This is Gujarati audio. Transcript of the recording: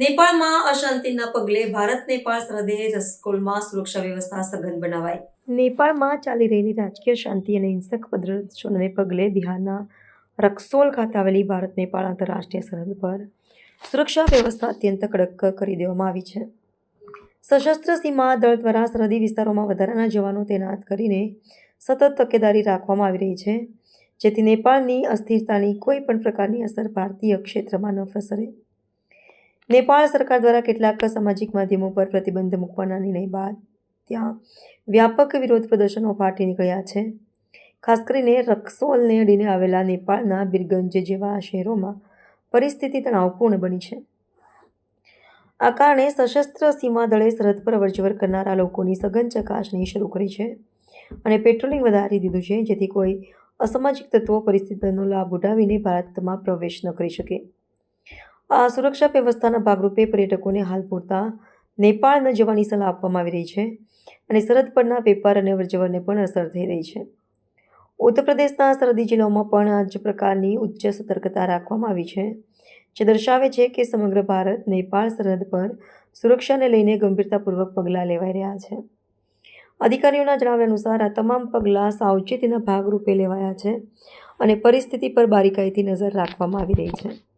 નેપાળમાં અશાંતિના પગલે ભારત, નેપાળ સરહદે રસકોલમાં સુરક્ષા વ્યવસ્થા સઘન બનાવાઈ. નેપાળમાં ચાલી રહેલી રાજકીય શાંતિ અને હિંસક પ્રદર્શનોને પગલે બિહારના રક્સોલ ખાતે આવેલી ભારત, નેપાળ આંતરરાષ્ટ્રીય સરહદ પર સુરક્ષા વ્યવસ્થા અત્યંત કડક કરી દેવામાં આવી છે. સશસ્ત્ર સીમા દળ દ્વારા સરહદી વિસ્તારોમાં વધારાના જવાનો તૈનાત કરીને સતત તકેદારી રાખવામાં આવી રહી છે, જેથી નેપાળની અસ્થિરતાની કોઈ પણ પ્રકારની અસર ભારતીય ક્ષેત્રમાં ન પ્રસરે. નેપાળ સરકાર દ્વારા કેટલાક સામાજિક માધ્યમો પર પ્રતિબંધ મૂકવાના નિર્ણય બાદ ત્યાં વ્યાપક વિરોધ પ્રદર્શનો ફાટી નીકળ્યા છે. ખાસ કરીને રક્સોલને અડીને આવેલા નેપાળના બિરગંજ જેવા શહેરોમાં પરિસ્થિતિ તણાવપૂર્ણ બની છે. આ કારણે સશસ્ત્ર સીમા દળે સરહદ પર અવરજવર કરનારા લોકોની સઘન ચકાસણી શરૂ કરી છે અને પેટ્રોલિંગ વધારી દીધું છે, જેથી કોઈ અસામાજિક તત્વો પરિસ્થિતિનો લાભ ઉઠાવીને ભારતમાં પ્રવેશ ન કરી શકે. આ સુરક્ષા વ્યવસ્થાના ભાગરૂપે પર્યટકોને હાલ પૂરતા નેપાળ ન જવાની સલાહ આપવામાં આવી રહી છે અને સરહદ પરના વેપાર અને અવરજવરને પણ અસર થઈ રહી છે. ઉત્તર પ્રદેશના સરહદી જિલ્લાઓમાં પણ આ જ પ્રકારની ઉચ્ચ સતર્કતા રાખવામાં આવી છે, જે દર્શાવે છે કે સમગ્ર ભારત નેપાળ સરહદ પર સુરક્ષાને લઈને ગંભીરતાપૂર્વક પગલાં લેવાઈ રહ્યા છે. અધિકારીઓના જણાવ્યા અનુસાર આ તમામ પગલાં સાવચેતીના ભાગરૂપે લેવાયા છે અને પરિસ્થિતિ પર બારીકાઈથી નજર રાખવામાં આવી રહી છે.